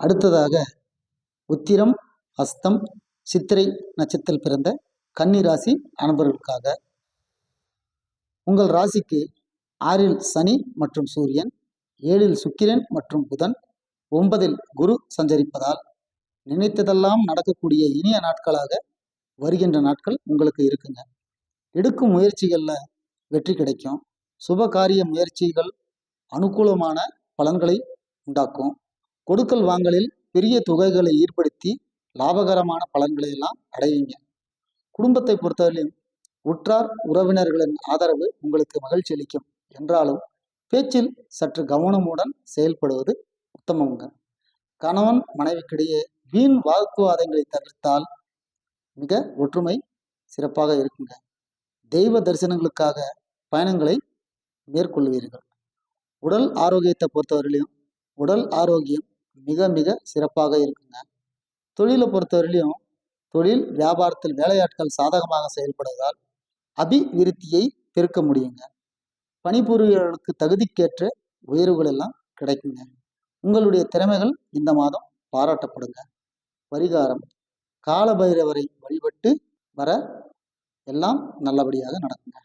அடுத்ததாக உத்திரம் அஸ்தம் சித்திரை நட்சத்திரத்தில் பிறந்த கன்னி ராசி அன்பர்களுக்காக. உங்கள் ராசிக்கு ஆறில் சனி மற்றும் சூரியன் ஏழில் சுக்கிரன் மற்றும் புதன் ஒன்பதில் குரு சஞ்சரிப்பதால் நினைத்ததெல்லாம் நடக்கக்கூடிய இனிய நாட்களாக வருகின்ற நாட்கள் உங்களுக்கு இருக்குங்க. எடுக்கும் முயற்சிகளில் வெற்றி கிடைக்கும். சுப காரிய முயற்சிகள் அனுகூலமான பலன்களை உண்டாக்கும். கொடுக்கல் வாங்கலில் பெரிய தொகைகளை ஈடுபடுத்தி லாபகரமான பலன்களை எல்லாம் அடைவீங்க. குடும்பத்தை பொறுத்தவரையிலும் உற்றார் உறவினர்களின் ஆதரவு உங்களுக்கு மகிழ்ச்சி அளிக்கும் என்றாலும் பேச்சில் சற்று கவனமுடன் செயல்படுவது உத்தமங்க கணவன் மனைவிக்கிடையே வீண் வாக்குவாதங்களை தவிர்த்தால் மிக ஒற்றுமை சிறப்பாக இருக்குங்க. தெய்வ தரிசனங்களுக்காக பயணங்களை மேற்கொள்வீர்கள். உடல் ஆரோக்கியத்தை பொறுத்தவரையிலும் உடல் ஆரோக்கியம் மிக மிக சிறப்பாக இருக்குங்க. தொழிலை பொறுத்தவரையிலையும் தொழில் வியாபாரத்தில் வேலையாட்கள் சாதகமாக செயல்படுவதால் அபிவிருத்தியை பெருக்க முடியுங்க. பணிபுரியர்களுக்கு தகுதிக்கேற்ற உயர்வுகள் எல்லாம் கிடைக்குங்க. உங்களுடைய திறமைகள் இந்த மாதம் பாராட்டப்படுங்க. பரிகாரம் காலபைரவரை வழிபட்டு வர எல்லாம் நல்லபடியாக நடக்குங்க.